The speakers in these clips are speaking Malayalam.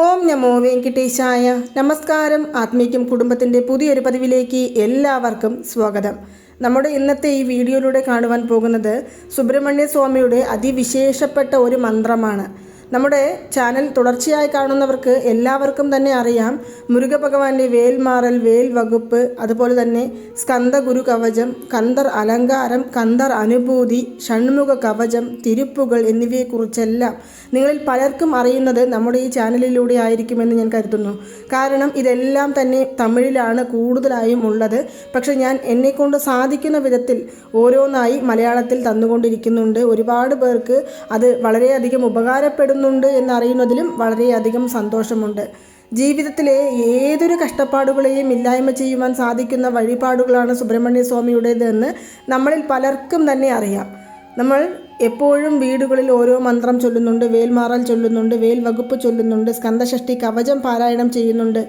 ഓം നമോ വെങ്കിട്ടേശായ. നമസ്കാരം. ആത്മീക്യം കുടുംബത്തിന്റെ പുതിയൊരു പതിവിലേക്ക് എല്ലാവർക്കും സ്വാഗതം. നമ്മുടെ ഇന്നത്തെ ഈ വീഡിയോയിലൂടെ കാണുവാൻ പോകുന്നത് സുബ്രഹ്മണ്യ സ്വാമിയുടെ അതിവിശേഷപ്പെട്ട ഒരു മന്ത്രമാണ്. നമ്മുടെ ചാനൽ തുടർച്ചയായി കാണുന്നവർക്ക് എല്ലാവർക്കും തന്നെ അറിയാം. മുരുക ഭഗവാന്റെ വേൽമാറൽ വേൽ വകുപ്പ് അതുപോലെ തന്നെ സ്കന്ദ ഗുരു കവചം കന്ദർ അലങ്കാരം കന്ദർ അനുഭൂതി ഷൺമുഖ കവചം തിരുപ്പുകൾ എന്നിവയെക്കുറിച്ചെല്ലാം നിങ്ങളിൽ പലർക്കും അറിയുന്നത് നമ്മുടെ ഈ ചാനലിലൂടെ ആയിരിക്കുമെന്ന് ഞാൻ കരുതുന്നു. കാരണം ഇതെല്ലാം തന്നെ തമിഴിലാണ് കൂടുതലായും ഉള്ളത്. പക്ഷെ ഞാൻ എന്നെക്കൊണ്ട് സാധിക്കുന്ന വിധത്തിൽ ഓരോന്നായി മലയാളത്തിൽ തന്നുകൊണ്ടിരിക്കുന്നുണ്ട്. ഒരുപാട് പേർക്ക് അത് വളരെയധികം ഉപകാരപ്പെടുന്നുണ്ട് എന്നറിയുന്നതിലും വളരെയധികം സന്തോഷമുണ്ട്. ജീവിതത്തിലെ ഏതൊരു കഷ്ടപ്പാടുകളെയും ഇല്ലായ്മ ചെയ്യുവാൻ സാധിക്കുന്ന വഴിപാടുകളാണ് സുബ്രഹ്മണ്യ സ്വാമിയുടേതെന്ന് നമ്മളിൽ പലർക്കും തന്നെ അറിയാം. നമ്മൾ എപ്പോഴും വീടുകളിൽ ഓരോ മന്ത്രം ചൊല്ലുന്നുണ്ട് വേൽമാറൽ ചൊല്ലുന്നുണ്ട് വേൽ വകുപ്പ് ചൊല്ലുന്നുണ്ട് സ്കന്ദഷഷ്ടി കവചം പാരായണം ചെയ്യുന്നുണ്ട്.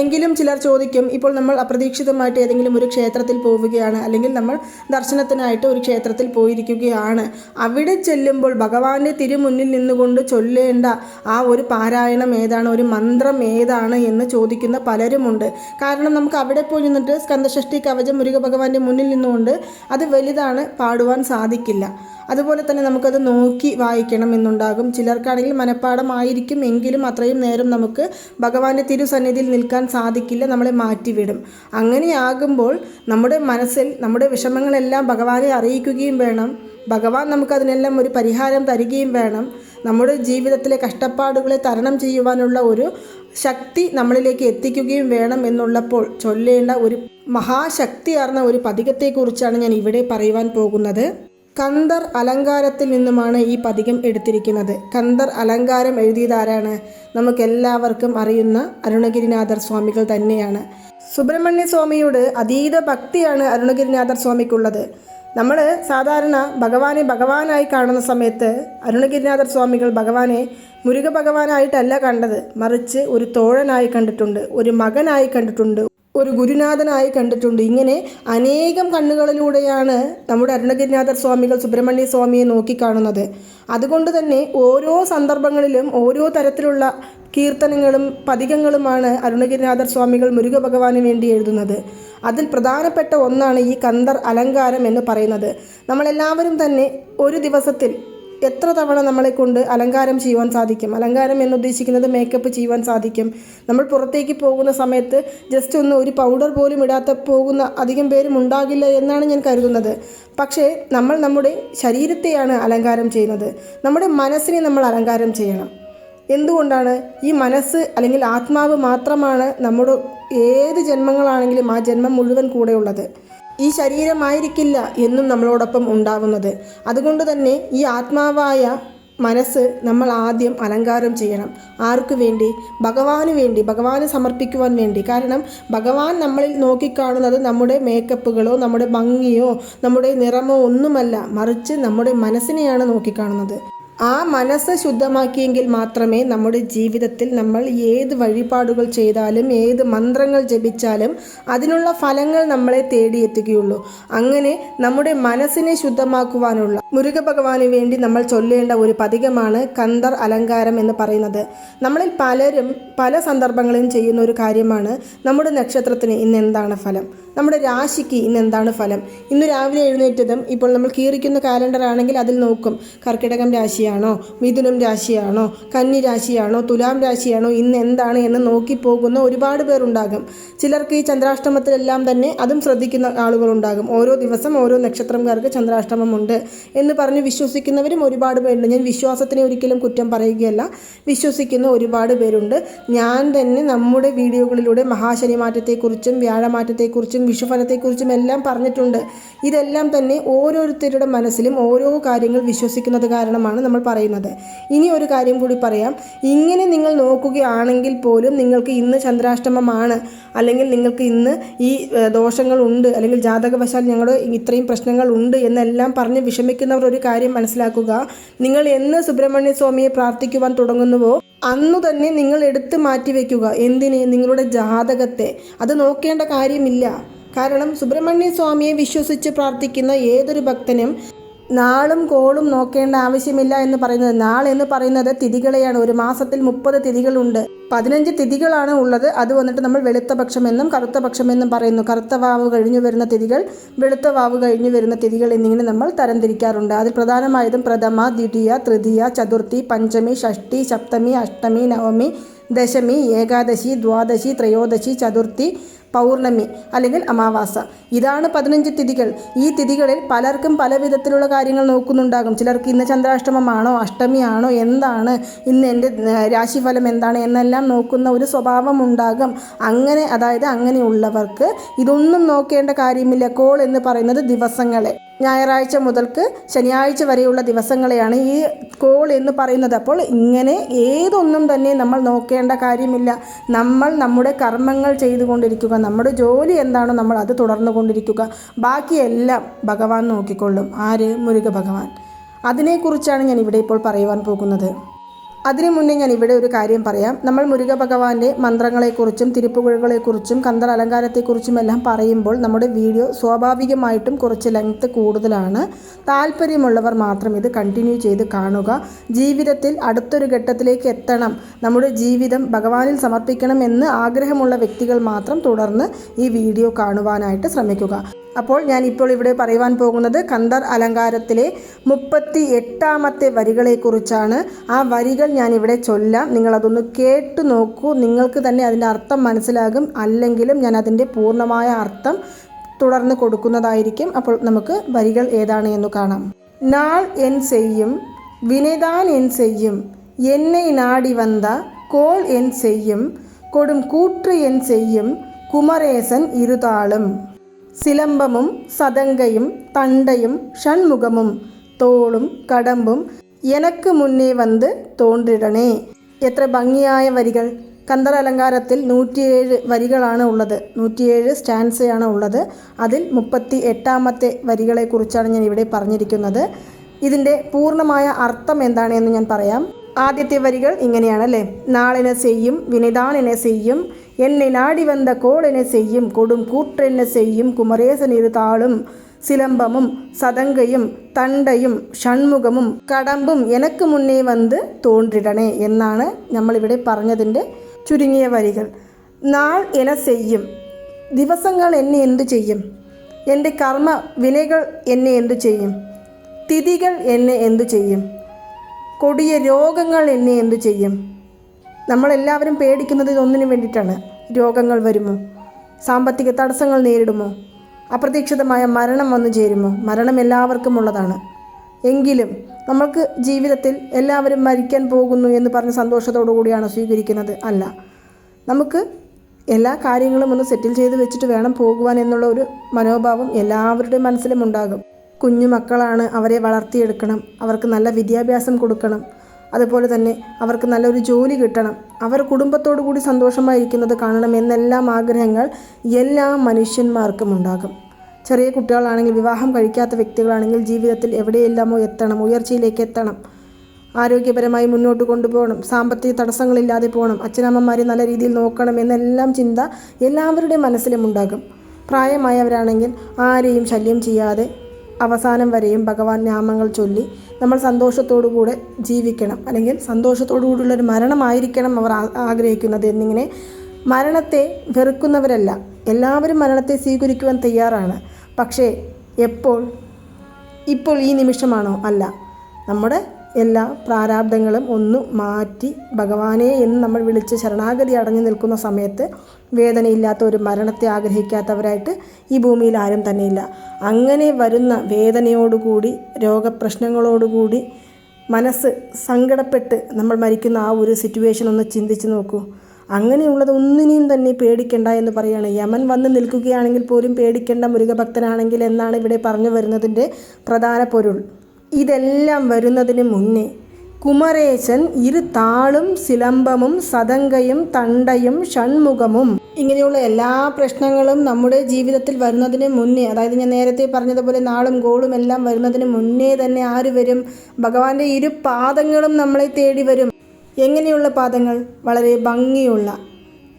എങ്കിലും ചിലർ ചോദിക്കും ഇപ്പോൾ നമ്മൾ അപ്രതീക്ഷിതമായിട്ട് ഏതെങ്കിലും ഒരു ക്ഷേത്രത്തിൽ പോവുകയാണ് അല്ലെങ്കിൽ നമ്മൾ ദർശനത്തിനായിട്ട് ഒരു ക്ഷേത്രത്തിൽ പോയിരിക്കുകയാണ്. അവിടെ ചെല്ലുമ്പോൾ ഭഗവാന്റെ തിരുമുന്നിൽ നിന്നുകൊണ്ട് ചൊല്ലേണ്ട ആ ഒരു പാരായണം ഏതാണ് ഒരു മന്ത്രം ഏതാണ് എന്ന് ചോദിക്കുന്ന പലരുമുണ്ട്. കാരണം നമുക്ക് അവിടെ പോയി നിന്നിട്ട് സ്കന്ദഷഷ്ടി കവചം മുരുക ഭഗവാന്റെ മുന്നിൽ നിന്നുകൊണ്ട് അത് വലുതാണ് പാടുവാൻ സാധിക്കില്ല. അതുപോലെ തന്നെ നമുക്കത് നോക്കി വായിക്കണം എന്നുണ്ടാകും. ചിലർക്കാണെങ്കിൽ മനഃപ്പാടമായിരിക്കും എങ്കിലും അത്രയും നേരം നമുക്ക് ഭഗവാന്റെ തിരുസന്നിധിയിൽ നിൽക്കാൻ സാധിക്കില്ല നമ്മളെ മാറ്റിവിടും. അങ്ങനെയാകുമ്പോൾ നമ്മുടെ മനസ്സിൽ നമ്മുടെ വിഷമങ്ങളെല്ലാം ഭഗവാനെ അറിയിക്കുകയും വേണം. ഭഗവാൻ നമുക്കതിനെല്ലാം ഒരു പരിഹാരം തരികയും വേണം. നമ്മുടെ ജീവിതത്തിലെ കഷ്ടപ്പാടുകളെ തരണം ചെയ്യുവാനുള്ള ഒരു ശക്തി നമ്മളിലേക്ക് എത്തിക്കുകയും വേണം എന്നുള്ളപ്പോൾ ചൊല്ലേണ്ട ഒരു മഹാശക്തിയാർന്ന ഒരു പതികത്തെക്കുറിച്ചാണ് ഞാൻ ഇവിടെ പറയുവാൻ പോകുന്നത്. കന്ദർ അലങ്കാരത്തിൽ നിന്നുമാണ് ഈ പതികം എടുത്തിരിക്കുന്നത്. കന്ദർ അലങ്കാരം എഴുതിയതാരാണ്? നമുക്കെല്ലാവർക്കും അറിയുന്ന അരുണഗിരിനാഥർ സ്വാമികൾ തന്നെയാണ്. സുബ്രഹ്മണ്യ സ്വാമിയോട് അതീത ഭക്തിയാണ് അരുണഗിരിനാഥർ സ്വാമിക്കുള്ളത്. നമ്മൾ സാധാരണ ഭഗവാനെ ഭഗവാനായി കാണുന്ന സമയത്ത് അരുണഗിരിനാഥർ സ്വാമികൾ ഭഗവാനെ മുരുക ഭഗവാനായിട്ടല്ല കണ്ടത്. മറിച്ച് ഒരു തോഴനായി കണ്ടിട്ടുണ്ട് ഒരു മകനായി കണ്ടിട്ടുണ്ട്. ഒരു ഗുരുനാഥനായി കണ്ടിട്ടുണ്ട്. ഇങ്ങനെ അനേകം കണ്ണുകളിലൂടെയാണ് നമ്മുടെ അരുണഗിരിനാഥർ സ്വാമികൾ സുബ്രഹ്മണ്യ സ്വാമിയെ നോക്കിക്കാണുന്നത്. അതുകൊണ്ട് തന്നെ ഓരോ സന്ദർഭങ്ങളിലും ഓരോ തരത്തിലുള്ള കീർത്തനങ്ങളും പതികങ്ങളുമാണ് അരുണഗിരിനാഥർ സ്വാമികൾ മുരുക ഭഗവാന് വേണ്ടി എഴുതുന്നത്. അതിൽ പ്രധാനപ്പെട്ട ഒന്നാണ് ഈ കന്ദർ അലങ്കാരം എന്ന് പറയുന്നത്. നമ്മളെല്ലാവരും തന്നെ ഒരു ദിവസത്തിൽ എത്ര തവണ നമ്മളെ കൊണ്ട് അലങ്കാരം ചെയ്യുവാൻ സാധിക്കും? അലങ്കാരം എന്നുദ്ദേശിക്കുന്നത് മേക്കപ്പ് ചെയ്യുവാൻ സാധിക്കും. നമ്മൾ പുറത്തേക്ക് പോകുന്ന സമയത്ത് ജസ്റ്റ് ഒന്ന് ഒരു പൗഡർ പോലും ഇടാത്ത പോകുന്ന അധികം പേരും ഉണ്ടാകില്ല എന്നാണ് ഞാൻ കരുതുന്നത്. പക്ഷേ നമ്മൾ നമ്മുടെ ശരീരത്തെയാണ് അലങ്കാരം ചെയ്യുന്നത്. നമ്മുടെ മനസ്സിനെ നമ്മൾ അലങ്കാരം ചെയ്യണം. എന്തുകൊണ്ടാണ്? ഈ മനസ്സ് അല്ലെങ്കിൽ ആത്മാവ് മാത്രമാണ് നമ്മുടെ ഏത് ജന്മങ്ങളാണെങ്കിലും ആ ജന്മം മുഴുവൻ കൂടെയുള്ളത് ഈ ശരീരമായിരിക്കില്ല എന്നും നമ്മളോടൊപ്പം ഉണ്ടാവുന്നത്. അതുകൊണ്ട് തന്നെ ഈ ആത്മാവായ മനസ്സ് നമ്മൾ ആദ്യം അലങ്കാരം ചെയ്യണം. ആർക്കു വേണ്ടി? ഭഗവാന് വേണ്ടി ഭഗവാന് സമർപ്പിക്കുവാൻ വേണ്ടി. കാരണം ഭഗവാൻ നമ്മളിൽ നോക്കിക്കാണുന്നത് നമ്മുടെ മേക്കപ്പുകളോ നമ്മുടെ ഭംഗിയോ നമ്മുടെ നിറമോ ഒന്നുമല്ല. മറിച്ച് നമ്മുടെ മനസ്സിനെയാണ് നോക്കിക്കാണുന്നത്. ആ മനസ്സ് ശുദ്ധമാക്കിയെങ്കിൽ മാത്രമേ നമ്മുടെ ജീവിതത്തിൽ നമ്മൾ ഏത് വഴിപാടുകൾ ചെയ്താലും ഏത് മന്ത്രങ്ങൾ ജപിച്ചാലും അതിനുള്ള ഫലങ്ങൾ നമ്മളെ തേടിയെത്തുകയുള്ളൂ. അങ്ങനെ നമ്മുടെ മനസ്സിനെ ശുദ്ധമാക്കുവാനുള്ള മുരുക ഭഗവാന് വേണ്ടി നമ്മൾ ചൊല്ലേണ്ട ഒരു പതികമാണ് കന്തർ അലങ്കാരം എന്ന് പറയുന്നത്. നമ്മളിൽ പലരും പല സന്ദർഭങ്ങളിലും ചെയ്യുന്ന ഒരു കാര്യമാണ് നമ്മുടെ നക്ഷത്രത്തിന് ഇന്ന് എന്താണ് ഫലം? നമ്മുടെ രാശിക്ക് ഇന്ന് എന്താണ് ഫലം? ഇന്ന് രാവിലെ എഴുന്നേറ്റതും ഇപ്പോൾ നമ്മൾ കീറിക്കുന്ന കാലണ്ടർ ആണെങ്കിൽ അതിൽ നോക്കും. കർക്കിടകം രാശിയാണോ? മിഥുനം രാശിയാണോ? കന്നി രാശിയാണോ? തുലാം രാശിയാണോ? ഇന്ന് എന്താണ് എന്ന് നോക്കി പോകുന്ന ഒരുപാട് പേരുണ്ടാകും ചിലർക്ക് ഈ ചന്ദ്രാഷ്ടമത്തിലെല്ലാം തന്നെ അതും ശ്രദ്ധിക്കുന്ന ആളുകളുണ്ടാകും ഓരോ ദിവസം ഓരോ നക്ഷത്രംകാർക്ക് ചന്ദ്രാഷ്ടമമുണ്ട് എന്ന് പറഞ്ഞ് വിശ്വസിക്കുന്നവരും ഒരുപാട് പേരുണ്ട്. ഞാൻ വിശ്വാസത്തിനെ ഒരിക്കലും കുറ്റം പറയുകയല്ല. വിശ്വസിക്കുന്ന ഒരുപാട് പേരുണ്ട്. ഞാൻ തന്നെ നമ്മുടെ വീഡിയോകളിലൂടെ മഹാശനി മാറ്റത്തെക്കുറിച്ചും വ്യാഴമാറ്റത്തെക്കുറിച്ചും വിഷുഫലത്തെക്കുറിച്ചും എല്ലാം പറഞ്ഞിട്ടുണ്ട്. ഇതെല്ലാം തന്നെ ഓരോരുത്തരുടെ മനസ്സിലും ഓരോ കാര്യങ്ങൾ വിശ്വസിക്കുന്നത് കാരണമാണ് നമ്മൾ പറയുന്നത്. ഇനി ഒരു കാര്യം കൂടി പറയാം. ഇങ്ങനെ നിങ്ങൾ നോക്കുകയാണെങ്കിൽ പോലും നിങ്ങൾക്ക് ഇന്ന് ചന്ദ്രാഷ്ടമമാണ്. അല്ലെങ്കിൽ നിങ്ങൾക്ക് ഇന്ന് ഈ ദോഷങ്ങളുണ്ട്. അല്ലെങ്കിൽ ജാതകവശാൽ ഞങ്ങളുടെ ഇത്രയും പ്രശ്നങ്ങളുണ്ട് എന്നെല്ലാം പറഞ്ഞ് വിഷമിക്കുന്നവർ ഒരു കാര്യം മനസ്സിലാക്കുക. നിങ്ങൾ എന്ന് സുബ്രഹ്മണ്യ സ്വാമിയെ പ്രാർത്ഥിക്കുവാൻ തുടങ്ങുന്നുവോ അന്നു തന്നെ നിങ്ങൾ എടുത്തു മാറ്റിവെക്കുക. എന്തിന്? നിങ്ങളുടെ ജാതകത്തെ. അത് നോക്കേണ്ട കാര്യമില്ല. കാരണം സുബ്രഹ്മണ്യ സ്വാമിയെ വിശ്വസിച്ച് പ്രാർത്ഥിക്കുന്ന ഏതൊരു ഭക്തനും നാളും കോളും നോക്കേണ്ട ആവശ്യമില്ല എന്ന് പറയുന്നത് നാൾ എന്ന് പറയുന്നത് തിഥികളെയാണ്. ഒരു മാസത്തിൽ മുപ്പത് തിഥികളുണ്ട്. പതിനഞ്ച് തിഥികളാണ് ഉള്ളത്. അത് വന്നിട്ട് നമ്മൾ വെളുത്ത പക്ഷമെന്നും കറുത്ത പക്ഷമെന്നും പറയുന്നു. കറുത്ത വാവ് കഴിഞ്ഞു വരുന്ന തിഥികൾ വെളുത്ത വാവ് കഴിഞ്ഞു വരുന്ന തിഥികൾ എന്നിങ്ങനെ നമ്മൾ തരംതിരിക്കാറുണ്ട്. അതിൽ പ്രധാനമായതും പ്രഥമ ദ്വിതീയ തൃതീയ ചതുർത്ഥി പഞ്ചമി ഷഷ്ടി സപ്തമി അഷ്ടമി നവമി ദശമി ഏകാദശി ദ്വാദശി ത്രയോദശി ചതുർത്ഥി പൗർണമി അല്ലെങ്കിൽ അമാവാസ. ഇതാണ് പതിനഞ്ച് തിഥികൾ. ഈ തിഥികളിൽ പലർക്കും പല വിധത്തിലുള്ള കാര്യങ്ങൾ നോക്കുന്നുണ്ടാകും. ചിലർക്ക് ഇന്ന് ചന്ദ്രാഷ്ടമമാണോ അഷ്ടമിയാണോ എന്താണ് ഇന്ന് എന്റെ രാശിഫലം എന്താണ് എന്നെല്ലാം നോക്കുന്ന ഒരു സ്വഭാവം ഉണ്ടാകും. അങ്ങനെ അതായത് അങ്ങനെയുള്ളവർക്ക് ഇതൊന്നും നോക്കേണ്ട കാര്യമില്ല. കോൾ എന്ന് പറയുന്നത് ദിവസങ്ങളെ. ഞായറാഴ്ച മുതൽക്ക് ശനിയാഴ്ച വരെയുള്ള ദിവസങ്ങളെയാണ് ഈ കോൾ എന്ന് പറയുന്നത്. അപ്പോൾ ഇങ്ങനെ ഏതൊന്നും തന്നെ നമ്മൾ നോക്കേണ്ട കാര്യമില്ല. നമ്മൾ നമ്മുടെ കർമ്മങ്ങൾ ചെയ്തുകൊണ്ടിരിക്കുക. നമ്മുടെ ജോലി എന്താണോ നമ്മൾ അത് തുടർന്നു കൊണ്ടിരിക്കുക. ബാക്കിയെല്ലാം ഭഗവാൻ നോക്കിക്കൊള്ളും. ആര്? മുരുക ഭഗവാൻ അതിനെക്കുറിച്ചാണ് ഞാൻ ഇവിടെ ഇപ്പോൾ പറയുവാൻ പോകുന്നത്. അതിനു മുന്നേ ഞാൻ ഇവിടെ ഒരു കാര്യം പറയാം. നമ്മൾ മുരുക ഭഗവാന്റെ മന്ത്രങ്ങളെക്കുറിച്ചും തിരുപ്പുകഴുകളെക്കുറിച്ചും കന്തർ അലങ്കാരത്തെക്കുറിച്ചും എല്ലാം പറയുമ്പോൾ നമ്മുടെ വീഡിയോ സ്വാഭാവികമായിട്ടും കുറച്ച് ലെങ്ത്ത് കൂടുതലാണ്. താല്പര്യമുള്ളവർ മാത്രം ഇത് കണ്ടിന്യൂ ചെയ്ത് കാണുക. ജീവിതത്തിൽ അടുത്തൊരു ഘട്ടത്തിലേക്ക് എത്തണം. നമ്മുടെ ജീവിതം ഭഗവാനിൽ സമർപ്പിക്കണം എന്ന് ആഗ്രഹമുള്ള വ്യക്തികൾ മാത്രം തുടർന്ന് ഈ വീഡിയോ കാണുവാനായിട്ട് ശ്രമിക്കുക. അപ്പോൾ ഞാൻ ഇപ്പോൾ ഇവിടെ പറയുവാൻ പോകുന്നത് കന്ദർ അലങ്കാരത്തിലെ മുപ്പത്തി എട്ടാമത്തെ വരികളെക്കുറിച്ചാണ്. ആ വരികൾ ഞാൻ ഇവിടെ ചൊല്ലാം. നിങ്ങളതൊന്ന് കേട്ടു നോക്കൂ. നിങ്ങൾക്ക് തന്നെ അതിന്റെ അർത്ഥം മനസ്സിലാകും. അല്ലെങ്കിലും ഞാൻ അതിന്റെ പൂർണമായ അർത്ഥം തുടർന്ന് കൊടുക്കുന്നതായിരിക്കും. അപ്പോൾ നമുക്ക് വരികൾ ഏതാണ് എന്ന് കാണാം. നാൾ എൻ ചെയ്യും വിനയതാൻ എൻ ചെയ്യും എന്നെ നാടി വന്ന കോൾ എൻ ചെയ്യും കൊടും കൂട്ട് എൻ ചെയ്യും കുമരേസൻ ഇരുതാളും. സിലമ്പമും സതങ്കയും തണ്ടയും ഷൺമുഖമും തോളും കടമ്പും എനക്ക് മുന്നേ വന്ന് തോണ്ടിടണേ. എത്ര ഭംഗിയായ വരികൾ. കന്തർ അലങ്കാരത്തിൽ നൂറ്റിയേഴ് വരികളാണ് ഉള്ളത്. നൂറ്റിയേഴ് സ്റ്റാൻസയാണ് ഉള്ളത്. അതിൽ മുപ്പത്തി എട്ടാമത്തെ വരികളെക്കുറിച്ചാണ് ഞാൻ ഇവിടെ പറഞ്ഞിരിക്കുന്നത്. ഇതിന്റെ പൂർണമായ അർത്ഥം എന്താണെന്ന് ഞാൻ പറയാം. ആദ്യത്തെ വരികൾ ഇങ്ങനെയാണല്ലേ? നാളെനെ ചെയ്യും വിനിതാനിനെ ചെയ്യും എന്നെ നാടി വந்த കോളെനെ ചെയ്യും കൊടും കൂട്ടെന്നെ ചെയ്യും കുമരേസനിരു താളും സിലമ്പമും സതങ്കയും തണ്ടയും ഷൺമുഖമും കടമ്പും എനക്ക് മുന്നേ വന്ന് തോണ്ടിടണേ എന്നാണ് നമ്മളിവിടെ പറഞ്ഞതിന്റെ ചുരുങ്ങിയ വരികൾ. നാൾ എന ചെയ്യും ദിവസങ്ങൾ എന്നെ എന്തു ചെയ്യും? എന്റെ കർമ്മ വിനകൾ എന്നെ എന്തു ചെയ്യും? തിഥികൾ എന്നെ എന്തു ചെയ്യും? കൊടിയ രോഗങ്ങൾ എന്നെ എന്തു ചെയ്യും? നമ്മളെല്ലാവരും പേടിക്കുന്നത് ഇതൊന്നിനു വേണ്ടിയിട്ടാണ്. രോഗങ്ങൾ വരുമോ? സാമ്പത്തിക തടസ്സങ്ങൾ നേരിടുമോ? അപ്രതീക്ഷിതമായ മരണം വന്നു ചേരുമോ? മരണം എല്ലാവർക്കും ഉള്ളതാണ്. എങ്കിലും നമ്മൾക്ക് ജീവിതത്തിൽ എല്ലാവരും മരിക്കാൻ പോകുന്നു എന്ന് പറഞ്ഞ സന്തോഷത്തോടു കൂടിയാണ് സ്വീകരിക്കുന്നത് അല്ല. നമുക്ക് എല്ലാ കാര്യങ്ങളും ഒന്ന് സെറ്റിൽ ചെയ്ത് വെച്ചിട്ട് വേണം പോകുവാൻ എന്നുള്ള ഒരു മനോഭാവം എല്ലാവരുടെയും മനസ്സിലും ഉണ്ടാകും. കുഞ്ഞു മക്കളാണ് അവരെ വളർത്തിയെടുക്കണം. അവർക്ക് നല്ല വിദ്യാഭ്യാസം കൊടുക്കണം. അതുപോലെ തന്നെ അവർക്ക് നല്ലൊരു ജോലി കിട്ടണം. അവർ കുടുംബത്തോടു കൂടി സന്തോഷമായിരിക്കുന്നത് കാണണം എന്നെല്ലാം ആഗ്രഹങ്ങൾ എല്ലാ മനുഷ്യന്മാർക്കും ഉണ്ടാകും. ചെറിയ കുട്ടികളാണെങ്കിൽ വിവാഹം കഴിക്കാത്ത വ്യക്തികളാണെങ്കിൽ ജീവിതത്തിൽ എവിടെയെല്ലാമോ എത്തണം ഉയർച്ചയിലേക്ക് എത്തണം ആരോഗ്യപരമായി മുന്നോട്ട് കൊണ്ടുപോകണം സാമ്പത്തിക തടസ്സങ്ങളില്ലാതെ പോകണം അച്ഛനമ്മമാരെ നല്ല രീതിയിൽ നോക്കണം എന്നെല്ലാം ചിന്ത എല്ലാവരുടെയും മനസ്സിലും ഉണ്ടാകും. പ്രായമായവരാണെങ്കിൽ ആരെയും ശല്യം ചെയ്യാതെ അവസാനം വരെയും ഭഗവാൻ നാമങ്ങൾ ചൊല്ലി നമ്മൾ സന്തോഷത്തോടു കൂടെ ജീവിക്കണം. അല്ലെങ്കിൽ സന്തോഷത്തോടു കൂടിയുള്ള ഒരു മരണമായിരിക്കണം അവർ ആഗ്രഹിക്കുന്നത് എന്നിങ്ങനെ മരണത്തെ വെറുക്കുന്നവരല്ല. എല്ലാവരും മരണത്തെ സ്വീകരിക്കുവാൻ തയ്യാറാണ്. പക്ഷേ എപ്പോൾ? ഇപ്പോൾ ഈ നിമിഷമാണോ? അല്ല. നമ്മുടെ എല്ലാ പ്രാരാബ്ദങ്ങളും ഒന്ന് മാറ്റി ഭഗവാനെ എന്ന് നമ്മൾ വിളിച്ച് ശരണാഗതി അടഞ്ഞു നിൽക്കുന്ന സമയത്ത് വേദനയില്ലാത്ത ഒരു മരണത്തെ ആഗ്രഹിക്കാത്തവരായിട്ട് ഈ ഭൂമിയിൽ ആരും തന്നെയില്ല. അങ്ങനെ വരുന്ന വേദനയോടുകൂടി രോഗപ്രശ്നങ്ങളോടുകൂടി മനസ്സ് സങ്കടപ്പെട്ട് നമ്മൾ മരിക്കുന്ന ആ ഒരു സിറ്റുവേഷൻ ഒന്ന് ചിന്തിച്ച് നോക്കൂ. അങ്ങനെയുള്ളത് ഒന്നിനെയും തന്നെ പേടിക്കണ്ട എന്ന് പറയുകയാണ് യമൻ വന്ന് നിൽക്കുകയാണെങ്കിൽ പോലും പേടിക്കേണ്ട മുരുകഭക്തനാണെങ്കിൽ എന്നാണ് ഇവിടെ പറഞ്ഞു വരുന്നതിന്റെ പ്രധാന പൊരുൾ. ഇതെല്ലാം വരുന്നതിന് മുന്നേ കുമരേശൻ ഇരു താളും സിലംബമും സതങ്കയും തണ്ടയും ഷൺമുഖമും ഇങ്ങനെയുള്ള എല്ലാ പ്രശ്നങ്ങളും നമ്മുടെ ജീവിതത്തിൽ വരുന്നതിന് മുന്നേ അതായത് ഞാൻ നേരത്തെ പറഞ്ഞതുപോലെ നാളും ഗോളും എല്ലാം വരുന്നതിന് മുന്നേ തന്നെ ആര് വരും? ഭഗവാന്റെ ഇരു പാദങ്ങളും നമ്മളെ തേടി വരും. എങ്ങനെയുള്ള പാദങ്ങൾ? വളരെ ഭംഗിയുള്ള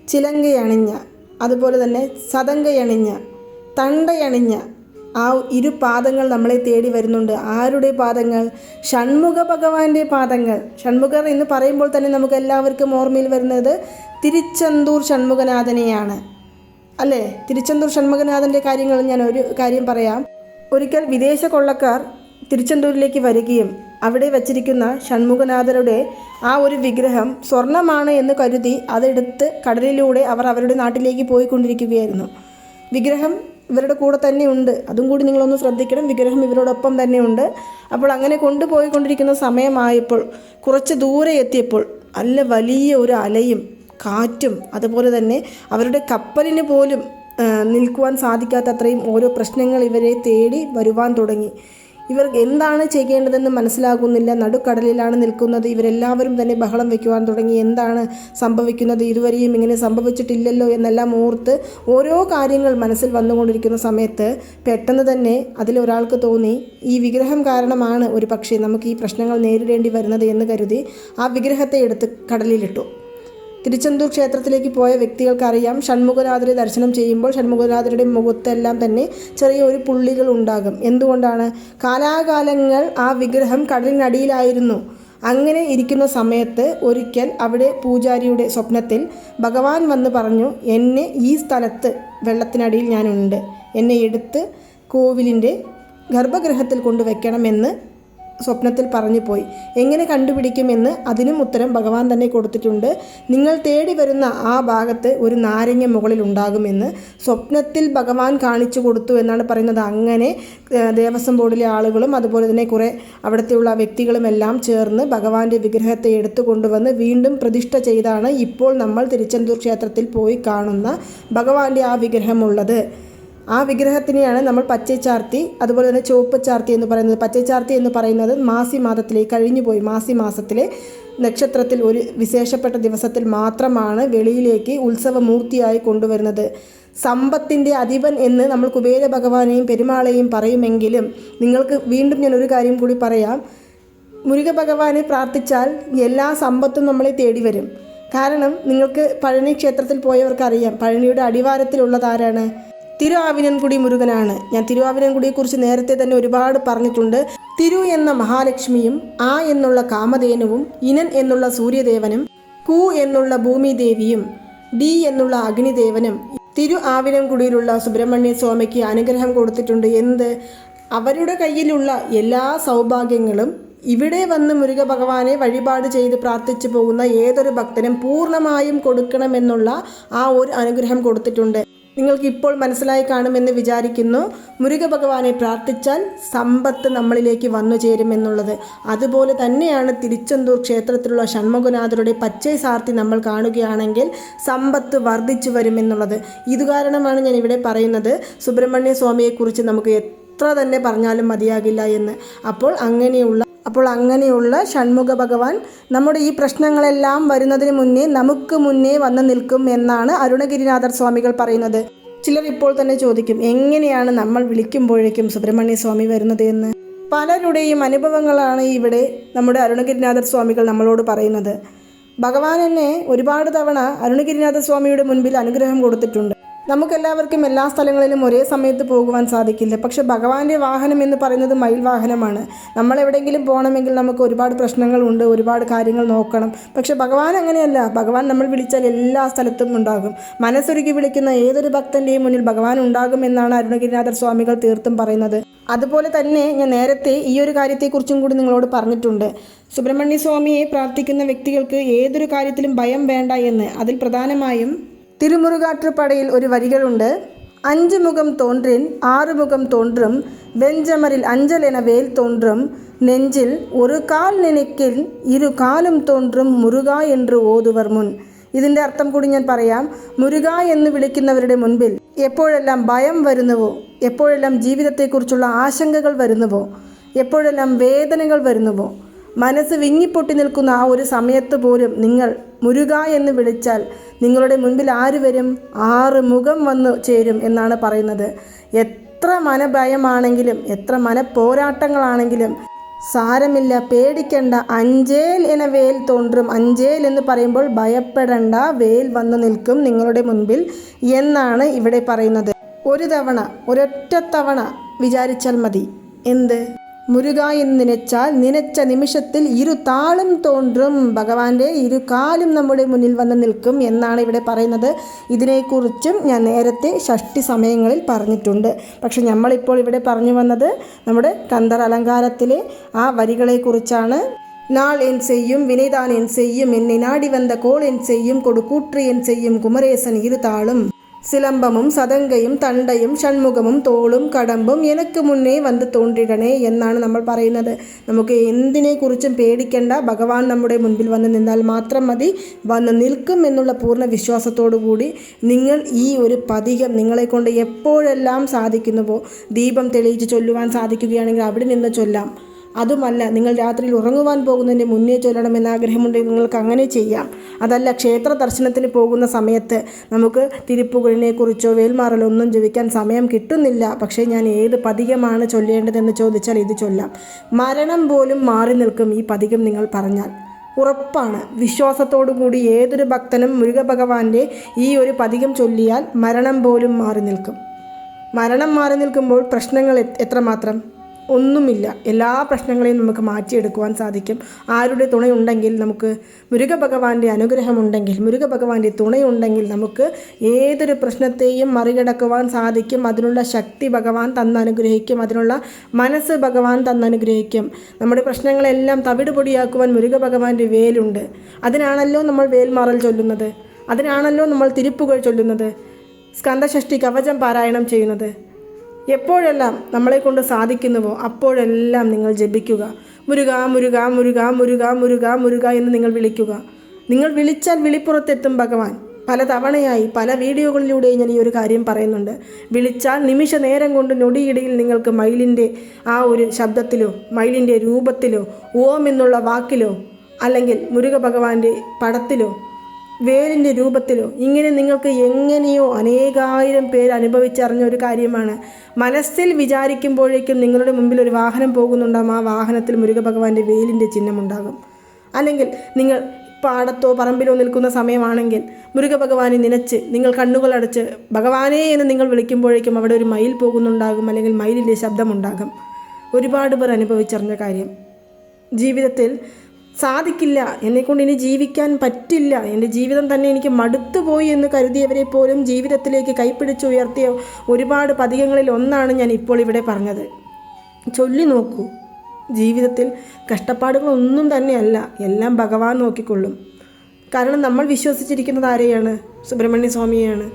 ചിലങ്കയണിഞ്ഞ അതുപോലെ തന്നെ സതങ്കയണിഞ്ഞ തണ്ടയണിഞ്ഞ ആ ഇരു പാദങ്ങൾ നമ്മളെ തേടി വരുന്നുണ്ട്. ആരുടെ പാദങ്ങൾ? ഷൺമുഖ ഭഗവാന്റെ പാദങ്ങൾ. ഷൺമുഖർ എന്ന് പറയുമ്പോൾ തന്നെ നമുക്ക് എല്ലാവർക്കും ഓർമ്മയിൽ വരുന്നത് തിരുച്ചെന്തൂർ ഷൺമുഖനാഥനെയാണ്. അല്ലേ? തിരുച്ചെന്തൂർ ഷൺമുഖനാഥന്റെ കാര്യങ്ങൾ ഞാൻ ഒരു കാര്യം പറയാം. ഒരിക്കൽ വിദേശ കൊള്ളക്കാർ തിരുച്ചെന്തൂരിലേക്ക് വരികയും അവിടെ വച്ചിരിക്കുന്ന ഷൺമുഖനാഥരുടെ ആ ഒരു വിഗ്രഹം സ്വർണമാണ് എന്ന് കരുതി അതെടുത്ത് കടലിലൂടെ അവർ അവരുടെ നാട്ടിലേക്ക് പോയിക്കൊണ്ടിരിക്കുകയായിരുന്നു. വിഗ്രഹം ഇവരുടെ കൂടെ തന്നെയുണ്ട് അതും കൂടി നിങ്ങളൊന്ന് ശ്രദ്ധിക്കണം. വിഗ്രഹം ഇവരോടൊപ്പം തന്നെയുണ്ട് അപ്പോൾ അങ്ങനെ കൊണ്ടുപോയിക്കൊണ്ടിരിക്കുന്ന സമയമായപ്പോൾ കുറച്ച് ദൂരെ എത്തിയപ്പോൾ നല്ല വലിയ ഒരു അലയും കാറ്റും അതുപോലെ തന്നെ അവരുടെ കപ്പലിന് പോലും നിൽക്കുവാൻ സാധിക്കാത്ത അത്രയും ഓരോ പ്രശ്നങ്ങൾ ഇവരെ തേടി വരുവാൻ തുടങ്ങി. ഇവർ എന്താണ് ചെയ്യേണ്ടതെന്ന് മനസ്സിലാകുന്നില്ല. നടുക്കടലിലാണ് നിൽക്കുന്നത്. ഇവരെല്ലാവരും തന്നെ ബഹളം വയ്ക്കുവാൻ തുടങ്ങി. എന്താണ് സംഭവിക്കുന്നത്? ഇതുവരെയും ഇങ്ങനെ സംഭവിച്ചിട്ടില്ലല്ലോ എന്നെല്ലാം ഓർത്ത് ഓരോ കാര്യങ്ങൾ മനസ്സിൽ വന്നുകൊണ്ടിരിക്കുന്ന സമയത്ത് പെട്ടെന്ന് തന്നെ അതിലൊരാൾക്ക് തോന്നി ഈ വിഗ്രഹം കാരണമാണ് ഒരു പക്ഷേ നമുക്ക് ഈ പ്രശ്നങ്ങൾ നേരിടേണ്ടി വരുന്നത് എന്ന് കരുതി ആ വിഗ്രഹത്തെ എടുത്ത് കടലിലിട്ടു. തിരുച്ചെന്തൂർ ക്ഷേത്രത്തിലേക്ക് പോയ വ്യക്തികൾക്കറിയാം ഷൺമുഖനാഥരെ ദർശനം ചെയ്യുമ്പോൾ ഷൺമുഖനാഥരുടെ മുഖത്തെല്ലാം തന്നെ ചെറിയ ഒരു പുള്ളികൾ ഉണ്ടാകും. എന്തുകൊണ്ടാണ്? കാലാകാലങ്ങൾ ആ വിഗ്രഹം കടലിനടിയിലായിരുന്നു. അങ്ങനെ ഇരിക്കുന്ന സമയത്ത് ഒരിക്കൽ അവിടെ പൂജാരിയുടെ സ്വപ്നത്തിൽ ഭഗവാൻ വന്ന് പറഞ്ഞു എന്നെ ഈ സ്ഥലത്ത് വെള്ളത്തിനടിയിൽ ഞാനുണ്ട്. എന്നെ എടുത്ത് കോവിലിന്റെ ഗർഭഗൃഹത്തിൽ കൊണ്ടുവയ്ക്കണമെന്ന് സ്വപ്നത്തിൽ പറഞ്ഞു പോയി എങ്ങനെ കണ്ടുപിടിക്കുമെന്ന് അതിനും ഉത്തരം ഭഗവാൻ തന്നെ കൊടുത്തിട്ടുണ്ട്. നിങ്ങൾ തേടി വരുന്ന ആ ഭാഗത്ത് ഒരു നാരങ്ങ മുകളിൽ ഉണ്ടാകുമെന്ന് സ്വപ്നത്തിൽ ഭഗവാൻ കാണിച്ചു കൊടുത്തു എന്നാണ് പറയുന്നത്. അങ്ങനെ ദേവസ്വം ബോർഡിലെ ആളുകളും അതുപോലെ തന്നെ കുറേ അവിടുത്തെയുള്ള വ്യക്തികളും എല്ലാം ചേർന്ന് ഭഗവാന്റെ വിഗ്രഹത്തെ എടുത്തു കൊണ്ടുവന്ന് വീണ്ടും പ്രതിഷ്ഠ ചെയ്താണ് ഇപ്പോൾ നമ്മൾ തിരുച്ചെന്തൂർ ക്ഷേത്രത്തിൽ പോയി കാണുന്ന ഭഗവാന്റെ ആ വിഗ്രഹമുള്ളത്. ആ വിഗ്രഹത്തിനെയാണ് നമ്മൾ പച്ചച്ചാർത്തി അതുപോലെ തന്നെ ചുവപ്പ് ചാർത്തി എന്ന് പറയുന്നത്. പച്ചച്ചാർത്തി എന്ന് പറയുന്നത് മാസി മാസത്തിലെ കഴിഞ്ഞുപോയി മാസി മാസത്തിലെ നക്ഷത്രത്തിൽ ഒരു വിശേഷപ്പെട്ട ദിവസത്തിൽ മാത്രമാണ് വെളിയിലേക്ക് ഉത്സവമൂർത്തിയായി കൊണ്ടുവരുന്നത്. സമ്പത്തിന്റെ അധിപൻ എന്ന് നമ്മൾ കുബേര ഭഗവാനെയും പെരുമാളെയും പറയുമെങ്കിലും നിങ്ങൾക്ക് വീണ്ടും ഞാൻ ഒരു കാര്യം കൂടി പറയാം. മുരുക ഭഗവാനെ പ്രാർത്ഥിച്ചാൽ എല്ലാ സമ്പത്തും നമ്മളെ തേടി വരും. കാരണം നിങ്ങൾക്ക് പഴനി ക്ഷേത്രത്തിൽ പോയവർക്കറിയാം. പഴനിയുടെ അടിവാരത്തിലുള്ളത് ആരാണ്? തിരുവാവിനൻകുടി മുരുകനാണ്. ഞാൻ തിരുവാവിനൻകുടിയെക്കുറിച്ച് നേരത്തെ തന്നെ ഒരുപാട് പറഞ്ഞിട്ടുണ്ട്. തിരു എന്ന മഹാലക്ഷ്മിയും ആ എന്നുള്ള കാമധേനുവും ഇനൻ എന്നുള്ള സൂര്യദേവനും കു എന്നുള്ള ഭൂമിദേവിയും ഡി എന്നുള്ള അഗ്നിദേവനും തിരു ആവിനൻകുടിയിലുള്ള സുബ്രഹ്മണ്യ സ്വാമിക്ക് അനുഗ്രഹം കൊടുത്തിട്ടുണ്ട് എന്ത്? അവരുടെ കയ്യിലുള്ള എല്ലാ സൗഭാഗ്യങ്ങളും ഇവിടെ വന്ന് മുരുക ഭഗവാനെ വഴിപാട് ചെയ്ത് പ്രാർത്ഥിച്ചു പോകുന്ന ഏതൊരു ഭക്തനും പൂർണമായും കൊടുക്കണമെന്നുള്ള ആ ഒരു അനുഗ്രഹം കൊടുത്തിട്ടുണ്ട്. നിങ്ങൾക്ക് ഇപ്പോൾ മനസ്സിലായി കാണുമെന്ന് വിചാരിക്കുന്നു. മുരുക ഭഗവാനെ പ്രാർത്ഥിച്ചാൽ സമ്പത്ത് നമ്മളിലേക്ക് വന്നു ചേരുമെന്നുള്ളത് അതുപോലെ തന്നെയാണ് തിരുച്ചെന്തൂർ ക്ഷേത്രത്തിലുള്ള ഷൺമുഖനാഥരുടെ പച്ചൈ സാർത്തി നമ്മൾ കാണുകയാണെങ്കിൽ സമ്പത്ത് വർദ്ധിച്ചു വരുമെന്നുള്ളത് ഇത് കാരണമാണ് ഞാൻ ഇവിടെ പറയുന്നത്. സുബ്രഹ്മണ്യ സ്വാമിയെക്കുറിച്ച് നമുക്ക് എത്ര തന്നെ പറഞ്ഞാലും മതിയാകില്ല എന്ന്. അപ്പോൾ അങ്ങനെയുള്ള അപ്പോൾ അങ്ങനെയുള്ള ഷൺമുഖ ഭഗവാൻ നമ്മുടെ ഈ പ്രശ്നങ്ങളെല്ലാം വരുന്നതിന് മുന്നേ നമുക്ക് മുന്നേ വന്ന് നിൽക്കും എന്നാണ് അരുണഗിരിനാഥർ സ്വാമികൾ പറയുന്നത്. ചിലർ ഇപ്പോൾ തന്നെ ചോദിക്കും എങ്ങനെയാണ് നമ്മൾ വിളിക്കുമ്പോഴേക്കും സുബ്രഹ്മണ്യ സ്വാമി വരുന്നത് എന്ന്? പലരുടെയും അനുഭവങ്ങളാണ് ഇവിടെ നമ്മുടെ അരുണഗിരിനാഥർ സ്വാമികൾ നമ്മളോട് പറയുന്നത്. ഭഗവാൻ എന്നെ ഒരുപാട് തവണ അരുണഗിരിനാഥ സ്വാമിയുടെ മുൻപിൽ അനുഗ്രഹം കൊടുത്തിട്ടുണ്ട്. നമുക്കെല്ലാവർക്കും എല്ലാ സ്ഥലങ്ങളിലും ഒരേ സമയത്ത് പോകുവാൻ സാധിക്കില്ല. പക്ഷെ ഭഗവാന്റെ വാഹനം എന്ന് പറയുന്നത് മയിൽ വാഹനമാണ്. നമ്മൾ എവിടെയെങ്കിലും പോകണമെങ്കിൽ നമുക്ക് ഒരുപാട് പ്രശ്നങ്ങളുണ്ട് ഒരുപാട് കാര്യങ്ങൾ നോക്കണം. പക്ഷെ ഭഗവാൻ അങ്ങനെയല്ല. ഭഗവാൻ നമ്മൾ വിളിച്ചാൽ എല്ലാ സ്ഥലത്തും ഉണ്ടാകും. മനസ്സൊരുക്കി വിളിക്കുന്ന ഏതൊരു ഭക്തന്റെയും മുന്നിൽ ഭഗവാൻ ഉണ്ടാകുമെന്നാണ് അരുണഗിരിനാഥർ സ്വാമികൾ തീർത്തും പറയുന്നത്. അതുപോലെ തന്നെ ഞാൻ നേരത്തെ ഈ ഒരു കാര്യത്തെക്കുറിച്ചും കൂടി നിങ്ങളോട് പറഞ്ഞിട്ടുണ്ട്. സുബ്രഹ്മണ്യ സ്വാമിയെ പ്രാർത്ഥിക്കുന്ന വ്യക്തികൾക്ക് ഏതൊരു കാര്യത്തിലും ഭയം വേണ്ട എന്ന്. അതിൽ പ്രധാനമായും திருமுருகாற்றுப்படையில் ഒരു വരികളുണ്ട്. അഞ്ച് മുഖം தோன்றின் ആറ് മുഖം தோன்றும் വെഞ്ചമറിൽ അഞ്ചൽ എന്ന വേൽ தோன்றும் നെഞ്ചിൽ ഒരു കാൽ நினைக்கில் ഇരു കാലും തോന്റും മുരുക എന്ന് ഓതുവർ മുൻ. ഇതിന്റെ അർത്ഥം കൂടി ഞാൻ പറയാം. മുരുക എന്ന് വിളിക്കുന്നവരുടെ മുൻപിൽ എപ്പോഴെല്ലാം ഭയം വരുന്നുവോ എപ്പോഴെല്ലാം ജീവിതത്തെക്കുറിച്ചുള്ള ആശങ്കകൾ വരുന്നുവോ എപ്പോഴെല്ലാം വേദനകൾ വരുന്നുവോ മനസ്സ് വിങ്ങിപ്പൊട്ടി നിൽക്കുന്ന ആ ഒരു സമയത്ത് പോലും നിങ്ങൾ മുരുക എന്ന് വിളിച്ചാൽ നിങ്ങളുടെ മുൻപിൽ ആര് വരും? ആറ് മുഖം വന്നു ചേരും എന്നാണ് പറയുന്നത്. എത്ര മനഭയമാണെങ്കിലും എത്ര മനപ്പോരാട്ടങ്ങളാണെങ്കിലും സാരമില്ല പേടിക്കണ്ട. അഞ്ചേൽ എന്ന വേൽ തോണ്ടും അഞ്ചേൽ എന്ന് പറയുമ്പോൾ ഭയപ്പെടണ്ട വേൽ വന്നു നിൽക്കും നിങ്ങളുടെ മുൻപിൽ എന്നാണ് ഇവിടെ പറയുന്നത്. ഒരു തവണ ഒരൊറ്റ തവണ വിചാരിച്ചാൽ മതി. എന്ത്? മുരുക എന്ന് നനച്ചാൽ നനച്ച നിമിഷത്തിൽ ഇരു താളും തോണ്ടും ഭഗവാന്റെ ഇരു കാലും നമ്മുടെ മുന്നിൽ വന്ന് നിൽക്കും എന്നാണ് ഇവിടെ പറയുന്നത്. ഇതിനെക്കുറിച്ചും ഞാൻ നേരത്തെ ഷഷ്ടി സമയങ്ങളിൽ പറഞ്ഞിട്ടുണ്ട്. പക്ഷെ നമ്മളിപ്പോൾ ഇവിടെ പറഞ്ഞു വന്നത് നമ്മുടെ കന്തർ അലങ്കാരത്തിലെ ആ വരികളെക്കുറിച്ചാണ്. നാൾ എൻ ചെയ്യും വിനയദാൻ എൻ ചെയ്യും എന്നെ നാടി വന്ന കോൾ എൻ ചെയ്യും கொடு എൻ ചെയ്യും செய்யும் ഇരു താളും. സിലംബമും சதங்கையும் தண்டையும் ஷண்முகமும் தோளும் கடம்பும் எனக்கு முன்னே வந்து தோன்றிடனே എന്നാണ് നമ്മൾ പറയുന്നത്. നമുക്ക് എന്തിനെക്കുറിച്ചും പേടിക്കേണ്ട. ഭഗവാൻ നമ്മുടെ മുൻപിൽ വന്ന് നിന്നാൽ മാത്രം മതി. വന്ന് നിൽക്കും എന്നുള്ള പൂർണ വിശ്വാസത്തോടു കൂടി നിങ്ങൾ ഈ ഒരു പതികം നിങ്ങളെ കൊണ്ട് എപ്പോഴെല്ലാം സാധിക്കുന്നുവോ? ദീപം തെളിയിച്ച് ചൊല്ലുവാൻ സാധിക്കുകയാണെങ്കിൽ അവിടെ നിന്ന് ചൊല്ലാം. അതുമല്ല നിങ്ങൾ രാത്രിയിൽ ഉറങ്ങുവാൻ പോകുന്നതിന് മുന്നേ ചൊല്ലണമെന്ന് ആഗ്രഹമുണ്ടെങ്കിൽ നിങ്ങൾക്ക് അങ്ങനെ ചെയ്യാം. അതല്ല ക്ഷേത്ര ദർശനത്തിന് പോകുന്ന സമയത്ത് നമുക്ക് തിരുപ്പുകളിനെക്കുറിച്ചോ വേൽമാറലോ ഒന്നും ജപിക്കാൻ സമയം കിട്ടുന്നില്ല. പക്ഷേ ഞാൻ ഏത് പതികമാണ് ചൊല്ലേണ്ടതെന്ന് ചോദിച്ചാൽ ഇത് ചൊല്ലാം. മരണം പോലും മാറി നിൽക്കും ഈ പതികം നിങ്ങൾ പറഞ്ഞാൽ. ഉറപ്പാണ്. കൂടി ഏതൊരു ഭക്തനും മുരുകഭഗവാന്റെ ഈ ഒരു പതികം ചൊല്ലിയാൽ മരണം പോലും മാറി നിൽക്കും. മരണം മാറി നിൽക്കുമ്പോൾ പ്രശ്നങ്ങൾ എത്രമാത്രം? ഒന്നുമില്ല. എല്ലാ പ്രശ്നങ്ങളെയും നമുക്ക് മാറ്റിയെടുക്കുവാൻ സാധിക്കും. ആരുടെ തുണയുണ്ടെങ്കിൽ നമുക്ക് മുരുകഭഗവാന്റെ അനുഗ്രഹമുണ്ടെങ്കിൽ മുരുക ഭഗവാന്റെ തുണയുണ്ടെങ്കിൽ നമുക്ക് ഏതൊരു പ്രശ്നത്തെയും മറികടക്കുവാൻ സാധിക്കും. അതിനുള്ള ശക്തി ഭഗവാൻ തന്നനുഗ്രഹിക്കും. അതിനുള്ള മനസ്സ് ഭഗവാൻ തന്നനുഗ്രഹിക്കും. നമ്മുടെ പ്രശ്നങ്ങളെല്ലാം തവിട് പൊടിയാക്കുവാൻ മുരുക ഭഗവാന്റെ വേലുണ്ട്. അതിനാണല്ലോ നമ്മൾ വേൽമാറൽ ചൊല്ലുന്നത്. അതിനാണല്ലോ നമ്മൾ തിരുപ്പുകൾ ചൊല്ലുന്നത്. സ്കന്ധഷഷ്ടി കവചം പാരായണം ചെയ്യുന്നത്. എപ്പോഴെല്ലാം നമ്മളെ കൊണ്ട് സാധിക്കുന്നുവോ അപ്പോഴെല്ലാം നിങ്ങൾ ജപിക്കുക. മുരുക മുരുക മുരുക മുരുക മുരുക മുരുക എന്ന് നിങ്ങൾ വിളിക്കുക. നിങ്ങൾ വിളിച്ചാൽ വിളിപ്പുറത്തെത്തും ഭഗവാൻ. പല തവണയായി പല വീഡിയോകളിലൂടെ ഞാൻ ഈ ഒരു കാര്യം പറയുന്നുണ്ട്. വിളിച്ചാൽ നിമിഷ നേരം കൊണ്ട് നൊടിയിടയിൽ നിങ്ങൾക്ക് മയിലിന്റെ ആ ഒരു ശബ്ദത്തിലോ മയിലിന്റെ രൂപത്തിലോ ഓം എന്നുള്ള വാക്കിലോ അല്ലെങ്കിൽ മുരുക ഭഗവാന്റെ പടത്തിലോ വേലിന്റെ രൂപത്തിലോ ഇങ്ങനെ നിങ്ങൾക്ക് എങ്ങനെയോ അനേകായിരം പേര് അനുഭവിച്ചറിഞ്ഞ ഒരു കാര്യമാണ്. മനസ്സിൽ വിചാരിക്കുമ്പോഴേക്കും നിങ്ങളുടെ മുമ്പിൽ ഒരു വാഹനം പോകുന്നുണ്ടാകും ആ വാഹനത്തിൽ മുരുക ഭഗവാന്റെ വേലിന്റെ ചിഹ്നമുണ്ടാകും. അല്ലെങ്കിൽ നിങ്ങൾ പാടത്തോ പറമ്പിലോ നിൽക്കുന്ന സമയമാണെങ്കിൽ മുരുക ഭഗവാനെ നനച്ച് നിങ്ങൾ കണ്ണുകൾ അടച്ച് ഭഗവാനേ എന്ന് നിങ്ങൾ വിളിക്കുമ്പോഴേക്കും അവിടെ ഒരു മയിൽ പോകുന്നുണ്ടാകും അല്ലെങ്കിൽ മയിലിന്റെ ശബ്ദമുണ്ടാകും. ഒരുപാട് പേർ അനുഭവിച്ചറിഞ്ഞ കാര്യം. ജീവിതത്തിൽ സാധിക്കില്ല. എന്നെക്കൊണ്ട് ഇനി ജീവിക്കാൻ പറ്റില്ല. എന്റെ ജീവിതം തന്നെ എനിക്ക് മടുത്തു പോയി എന്ന് കരുതിയവരെ പോലും ജീവിതത്തിലേക്ക് കൈപ്പിടിച്ചുയർത്തിയ ഒരുപാട് പതികങ്ങളിൽ ഒന്നാണ് ഞാൻ ഇപ്പോൾ ഇവിടെ പറഞ്ഞത്. ചൊല്ലി നോക്കൂ. ജീവിതത്തിൽ കഷ്ടപ്പാടുകളൊന്നും തന്നെയല്ല. എല്ലാം ഭഗവാൻ നോക്കിക്കൊള്ളും. കാരണം നമ്മൾ വിശ്വസിച്ചിരിക്കുന്നത് ആരെയാണ്? സുബ്രഹ്മണ്യ സ്വാമിയെയാണ്.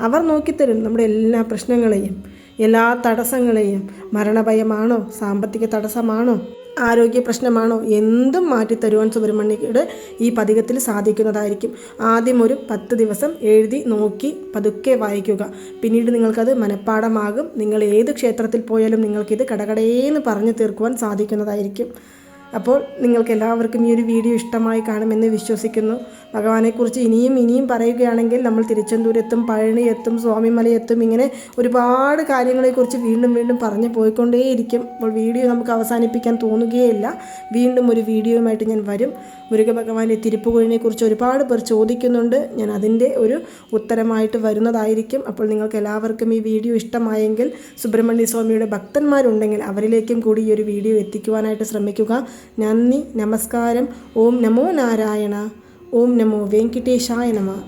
അവർ നോക്കിത്തരും നമ്മുടെ എല്ലാ പ്രശ്നങ്ങളെയും എല്ലാ തടസ്സങ്ങളെയും. മരണഭയമാണോ? സാമ്പത്തിക തടസ്സമാണോ? ആരോഗ്യ പ്രശ്നമാണോ എന്തും മാറ്റിത്തരുവാൻ സുബ്രഹ്മണ്യയുടെ ഈ പതികത്തിൽ സാധിക്കുന്നതായിരിക്കും. ആദ്യം ഒരു പത്ത് ദിവസം എഴുതി നോക്കി പതുക്കെ വായിക്കുക. പിന്നീട് നിങ്ങൾക്കത് മനഃപ്പാടമാകും നിങ്ങൾ ഏത് ക്ഷേത്രത്തിൽ പോയാലും നിങ്ങൾക്കിത് കടകടയെന്ന് പറഞ്ഞു തീർക്കുവാൻ സാധിക്കുന്നതായിരിക്കും. അപ്പോൾ നിങ്ങൾക്ക് എല്ലാവർക്കും ഈ ഒരു വീഡിയോ ഇഷ്ടമായി കാണുമെന്ന് വിശ്വസിക്കുന്നു. ഭഗവാനെക്കുറിച്ച് ഇനിയും ഇനിയും പറയുകയാണെങ്കിൽ നമ്മൾ തിരുച്ചെന്തൂരെത്തും പഴനിയെത്തും സ്വാമിമലയെത്തും ഇങ്ങനെ ഒരുപാട് കാര്യങ്ങളെക്കുറിച്ച് വീണ്ടും വീണ്ടും പറഞ്ഞു പോയിക്കൊണ്ടേയിരിക്കും. അപ്പോൾ വീഡിയോ നമുക്ക് അവസാനിപ്പിക്കാൻ തോന്നുകയില്ല. വീണ്ടും ഒരു വീഡിയോയുമായിട്ട് ഞാൻ വരും. മുരുക ഭഗവാന്റെ തിരുപ്പുകൊഴിനെ കുറിച്ച് ഒരുപാട് പേർ ചോദിക്കുന്നുണ്ട്. ഞാൻ അതിന്റെ ഒരു ഉത്തരമായിട്ട് വരുന്നതായിരിക്കും. അപ്പോൾ നിങ്ങൾക്ക് എല്ലാവർക്കും ഈ വീഡിയോ ഇഷ്ടമായെങ്കിൽ സുബ്രഹ്മണ്യ സ്വാമിയുടെ ഭക്തന്മാരുണ്ടെങ്കിൽ അവരിലേക്കും കൂടി ഈ ഒരു വീഡിയോ എത്തിക്കുവാനായിട്ട് ശ്രമിക്കുക. നന്ദി നമസ്കാരം. ഓം നമോ നാരായണ. ഓം നമോ വെങ്കിട്ടേശായ നമ.